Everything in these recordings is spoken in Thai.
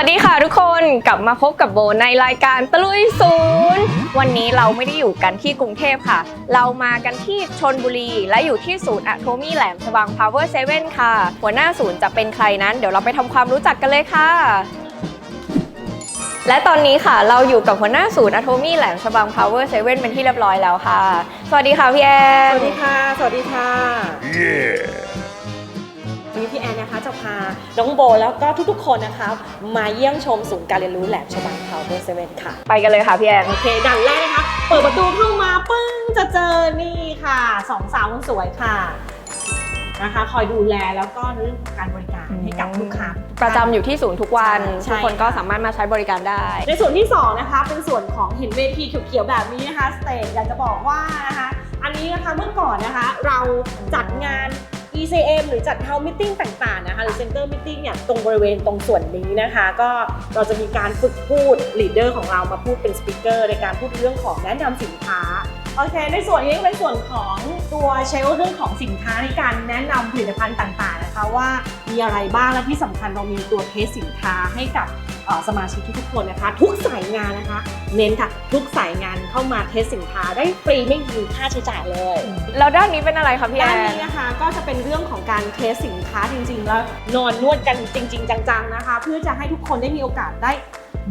วัสดีค่ะทุกคนกลับมาพบกับโบในรายการตะลุยศูนย์วันนี้เราไม่ได้อยู่กันที่กรุงเทพค่ะ เรามากันที่ชนบุรี และอยู่ที่ศูนย์อะโทมี่แหลมฉบัง Power 7ค่ะ หัวหน้าศูนย์จะเป็นใครนั้น เดี๋ยวเราไปทำความรู้จักกันเลยค่ะ และตอนนี้ค่ะ เราอยู่กับหัวหน้าศูนย์อะโทมี่แหลมฉบัง Power 7เป็นที่เรียบร้อยแล้วค่ะ สวัสดีค่ะพี่แอสนวัสดีค่ะ สวัสดีค่ะ พาน้องโบแล้วก็ทุกๆ คนนะคะ มาเยี่ยมชมศูนย์การเรียนรู้แหลมฉบัง Power 7ค่ะ ไปกันเลยค่ะพี่แอนโอเคด่านแรกนะคะ เปิดประตูเข้ามาปึ้งจะเจอนี่ค่ะสองสาวคนสวยค่ะนะคะคอยดูแลแล้วก็เรื่องของการบริการให้กับลูกค้า ประจำอยู่ที่ศูนย์ทุกวันใช่ทุกคนก็สามารถมาใช้บริการได้ ในส่วนที่ 2 นะคะ เป็นส่วนของเห็นเวทีเขียวๆแบบนี้นะคะสเตจอยากจะบอกว่านะคะ อันนี้นะคะเมื่อก่อนนะคะ เราจัดงาน ECM หรือจัด House Meeting ต่างๆนะคะหรือ Center Meeting เนี่ยตรงบริเวณตรงส่วนนี้นะคะ ก็เราจะมีการฝึกพูด leader ของเรามาพูดเป็นสปิเกอร์ในการพูดเรื่องของแนะนำสินค้า โอเค ในส่วนนี้เป็นส่วนของตัวเชลฟ์เรื่องของสินค้าในการแนะนำผลิตภัณฑ์ต่างๆนะคะว่ามีอะไรบ้างและที่สำคัญเรามีตัวเทสสินค้าให้กับเอ่อสมาชิกทุกๆคนนะคะ ทุกสายงานนะคะ เน้นค่ะทุกสายงานเข้ามาเทสสินค้าได้ฟรีไม่มีค่าใช้จ่ายเลย แล้วด้านนี้เป็นอะไรคะพี่แอด้านนนี้นะคะก็จะเป็นเรื่องของการเทสสินค้าจริงๆ แล้วนอนนวดกันจริง ๆ จังๆนะคะ เพื่อจะให้ทุกคนได้มีโอกาสได้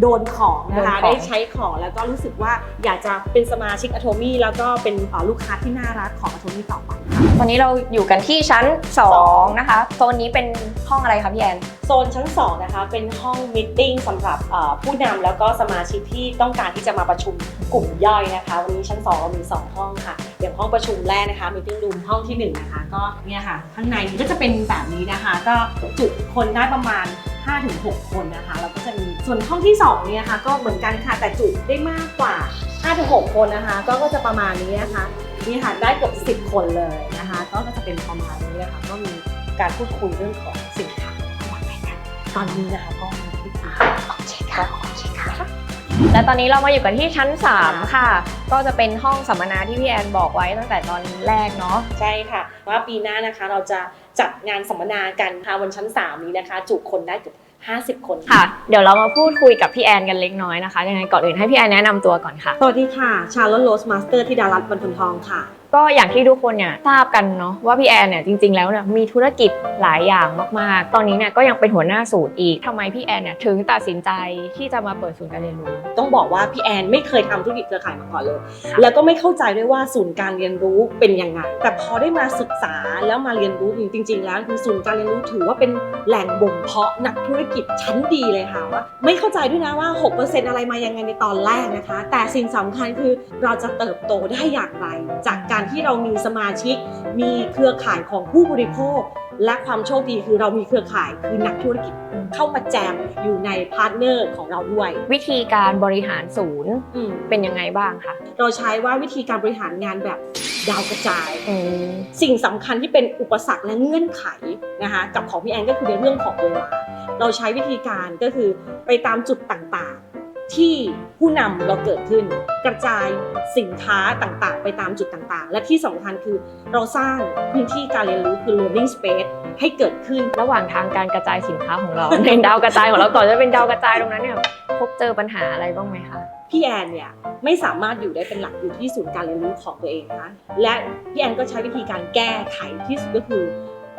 โดนของนะคะโดนของได้ใช้ของแล้วก็รู้สึกว่าอยากจะเป็นสมาชิกอ t o มี่แล้วก็เป็นเอ่อลูกค้าที่น่ารักของอ t o มี่ต่อไปค่ะตอนนี้เราอยู่กันที่ชั้น 2 นะคะโซนนี้เป็นห้องอะไรคะพี่แอนโซนชั้น 2 นะคะ เป็นห้องมิทติ้งสำหรับเอ่อผู้นำแล้วก็สมาชิกที่ต้องการที่จะมาประชุมกลุ่มย่อยนะคะ วันนี้ชั้น 2 เรามี 2 ห้องค่ะอย่างห้องประชุมแรกนะคะมิทติ้งรูมห้องที่ 1 นะคะ ก็เนี่ยค่ะ ข้างในก็จะเป็นแบบนี้นะคะ ก็จุคนได้ประมาณ 5-6 คนนะคะแล้วก็จะมีส่วนห้องที่2เนี่ยค่ะก็เหมือนกันค่ะแต่จุได้มากกว่า 5-6 คนนะคะ ก็ก็จะประมาณนี้นะคะนี่ค่ะได้เกือบ10 คนเลยนะคะ ก็จะเป็นประมาณนี้นะคะก็มีการพูดคุยเรื่องของสินค้าระหว่างกันตอนนี้นะคะก็มีที่อ่าโอเคค่ะโอเคค่ะ และตอนนี้เรามาอยู่กันที่ชั้น 3 ค่ะ ก็จะเป็นห้องสัมมนาที่พี่แอนบอกไว้ตั้งแต่ตอนแรกเนาะใช่ค่ะ ว่าปีหน้านะคะเราจะจัดงานสัมมนากันค่ะวันชั้น 3 นี้นะคะ จุคนได้เกือบ50 คนค่ะ เดี๋ยวเรามาพูดคุยกับพี่แอนกันเล็กน้อยนะคะยังไงก่อนอื่นให้พี่แอนแนะนำตัวก่อนค่ะ สวัสดีค่ะ ชาลอนโรสมาสเตอร์ที่ดารัตบรรทุนทองค่ะก็อย่างที่ทุกคนเนี่ยทราบกันเนาะว่าพี่แอนเนี่ยจริง ๆแล้วเนี่ยมีธุรกิจหลายอย่างมากๆ ตอนนี้เนี่ยก็ยังเป็นหัวหน้าศูนย์อีกทำไมพี่แอนเนี่ยถึงตัดสินใจที่จะมาเปิดศูนย์การเรียนรู้ ต้องบอกว่าพี่แอนไม่เคยทำธุรกิจเครือข่ายมาก่อนเลย แล้วก็ไม่เข้าใจด้วยว่าศูนย์การเรียนรู้เป็นยังไง แต่พอได้มาศึกษาแล้วมาเรียนรู้จริง ๆ แล้วคือศูนย์การเรียนรู้ถือว่าเป็นแหล่งบ่มเพาะนักธุรกิจชั้นดีเลยค่ะว่าไม่เข้าใจด้วยนะว่า 6%อะไรมายังไงในตอนแรกนะคะ แต่สิ่งสำคัญคือเราจะเติบโตได้อย่างไรจากการที่เรามีสมาชิก มีเครือข่ายของผู้บริโภค และความโชคดีคือเรามีเครือข่ายคือนักธุรกิจเข้ามาแจมอยู่ในพาร์ทเนอร์ของเราด้วย วิธีการบริหารศูนย์อืมเป็นยังไงบ้างคะเราใช้ว่าวิธีการบริหารงานแบบดาวกระจายอืมสิ่งสำคัญที่เป็นอุปสรรคและเงื่อนไขนะคะกับของพี่แอนก็คือในเรื่องของเวลาเราใช้วิธีการก็คือไปตามจุดต่างๆ ที่ผู้นำเราเกิดขึ้น กระจายสินค้าต่างๆ ไปตามจุดต่างๆ และที่สำคัญคือเราสร้างพื้นที่การเรียนรู้คือ learning space ให้เกิดขึ้น ระหว่างทางการกระจายสินค้าของเรา ในดาวกระจายของเราก่อนจะเป็นดาวกระจายตรงนั้นเนี่ยพบเจอปัญหาอะไรบ้างไหมคะพี่แอนเนี่ยไม่สามารถอยู่ได้เป็นหลักอยู่ที่ศูนย์การเรียนรู้ของตัวเองนะคะและพี่แอนก็ใช้วิธีการแก้ไขที่สุดก็คือ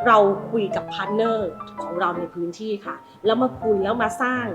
เราคุยกับพาร์ทเนอร์ของเราในพื้นที่ค่ะ แล้วมาคุยแล้วมาสร้าง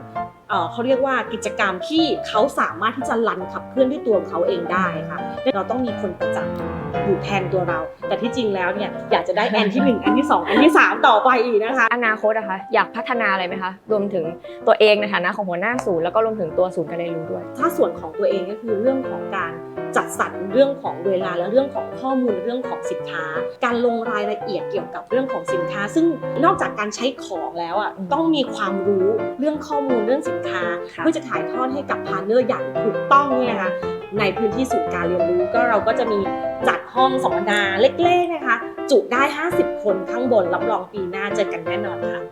เอ่อเขาเรียกว่ากิจกรรมที่เขาสามารถที่จะรันขับเคลื่อนด้วยตัวของเขาเองได้ค่ะเราต้องมีคนประจำอยู่แทนตัวเรา แต่ที่จริงแล้วเนี่ยอยากจะได้แอนที่หนึ่งแอนที่สองแอนที่สามต่อไปอีกนะคะ อนาคตอะคะอยากพัฒนาอะไรไหมคะ รวมถึงตัวเองในฐานะของหัวหน้าศูนย์แล้วก็รวมถึงตัวศูนย์การเรียนรู้ด้วย ถ้าส่วนของตัวเองก็คือเรื่องของการ จัดสรรเรื่องของเวลาและเรื่องของข้อมูลเรื่องของสินค้า การลงรายละเอียดเกี่ยวกับเรื่องของสินค้า ซึ่งนอกจากการใช้ของแล้วอะอืมต้องมีความรู้เรื่องข้อมูลเรื่องสินค้าค่ะเพื่อจะถ่ายทอดให้กับพาร์ทเนอร์อย่างถูกต้องเนี่ยนะคะในพื้นที่ศูนย์การเรียนรู้ก็เราก็จะมีจัดห้องสัมมนาเล็กๆนะคะ จุได้ 50 คนข้างบนรับรองปีหน้าเจอกันแน่นอนค่ะ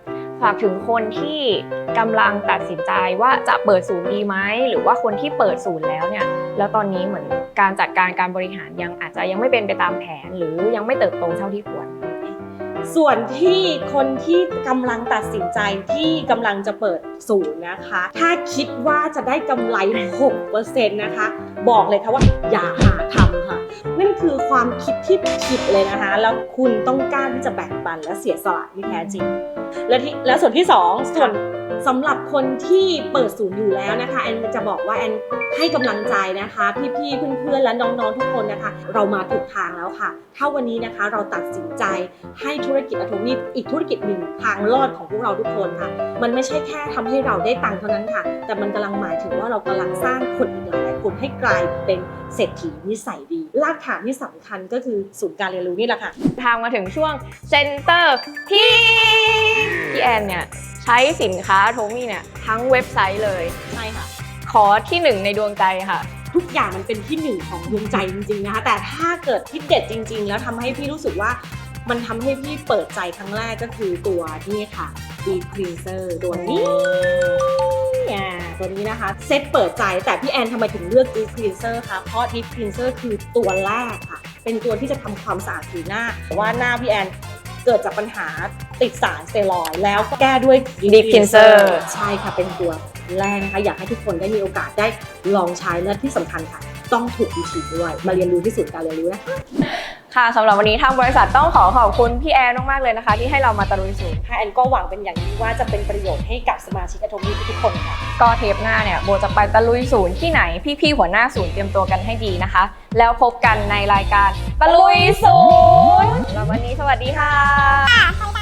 ฝากถึงคนที่กำลังตัดสินใจว่าจะเปิดศูนย์ดีไหมหรือว่าคนที่เปิดศูนย์แล้วเนี่ย แล้วตอนนี้เหมือนการจัดการการบริหารยังอาจจะยังไม่เป็นไปตามแผน หรือยังไม่เติบโตเท่าที่ควร ส่วนที่คนที่กำลังตัดสินใจที่กำลังจะเปิดศูนย์นะคะ ถ้าคิดว่าจะได้กำไร 6%นะคะ บอกเลยค่ะว่าอย่าหาทำค่ะ คือความคิดที่ผิดเลยนะคะ แล้วคุณต้องกล้าที่จะแบ่งปันและเสียสละที่แท้จริง และที่และส่วนที่สองส่วนสำหรับคนที่เปิดศูนย์อยู่แล้วนะคะ แอนจะบอกว่าแอนให้กำลังใจนะคะ พี่ๆเพื่อนๆและน้องๆทุกคนนะคะ เรามาถูกทางแล้วค่ะ ถ้าวันนี้นะคะเราตัดสินใจให้ธุรกิจอะโทมี่อีกธุรกิจหนึ่งทางรอดของพวกเราทุกคนค่ะ มันไม่ใช่แค่ทำให้เราได้ตังค์เท่านั้นค่ะ แต่มันกำลังหมายถึงว่าเรากำลังสร้างคนอีกหลายๆคนให้กลายเป็นเศรษฐีนิสัยดีรากฐานที่สำคัญก็คือศูนย์การเรียนรู้นี่แหละค่ะ ทางมาถึงช่วงเซ็นเตอร์ที่พี่แอนเนี่ยใช้สินค้าโทมี่เนี่ยทั้งเว็บไซต์เลย ใช่ค่ะ ขอที่หนึ่งในดวงใจค่ะ ทุกอย่างมันเป็นที่หนึ่งของดวงใจจริงๆนะคะ แต่ถ้าเกิดที่เด็ดจริง ๆ แล้วทำให้พี่รู้สึกว่ามันทำให้พี่เปิดใจครั้งแรกก็คือตัวนี่ค่ะ Deep Cleanser ตัวนี้อ่าตัวนี้นะคะ เซตเปิดใจแต่พี่แอนทำไมถึงเลือก Deep Cleanser คะเพราะ Deep Cleanser คือตัวแรกค่ะ เป็นตัวที่จะทำความสะอาดผิวหน้าเพราะว่าหน้าพี่แอนเกิดจากปัญหาติดสารสเตียรอยด์แล้วก็แก้ด้วย Deep Cleanser ใช่ค่ะเป็นตัวแรกนะคะ อยากให้ทุกคนได้มีโอกาสได้ลองใช้และที่สำคัญค่ะ ต้องถูกวิธีด้วย มาเรียนรู้ที่ศูนย์การเรียนรู้นะคะ ค่ะสำหรับวันนี้ทางบริษัทต้องขอขอบคุณพี่แอนมากๆเลยนะคะ ที่ให้เรามาตะลุยศูนย์ค่ะแอนก็หวังเป็นอย่างยิ่งว่าจะเป็นประโยชน์ให้กับสมาชิกอะโทมี่ทุกๆคนค่ะ ก็เทปหน้าเนี่ยโบจะไปตะลุยศูนย์ที่ไหน พี่ๆหัวหน้าศูนย์เตรียมตัวกันให้ดีนะคะ แล้วพบกันในรายการตะลุยศูนย์แล้ววันนี้สวัสดีค่ะค่ะใคร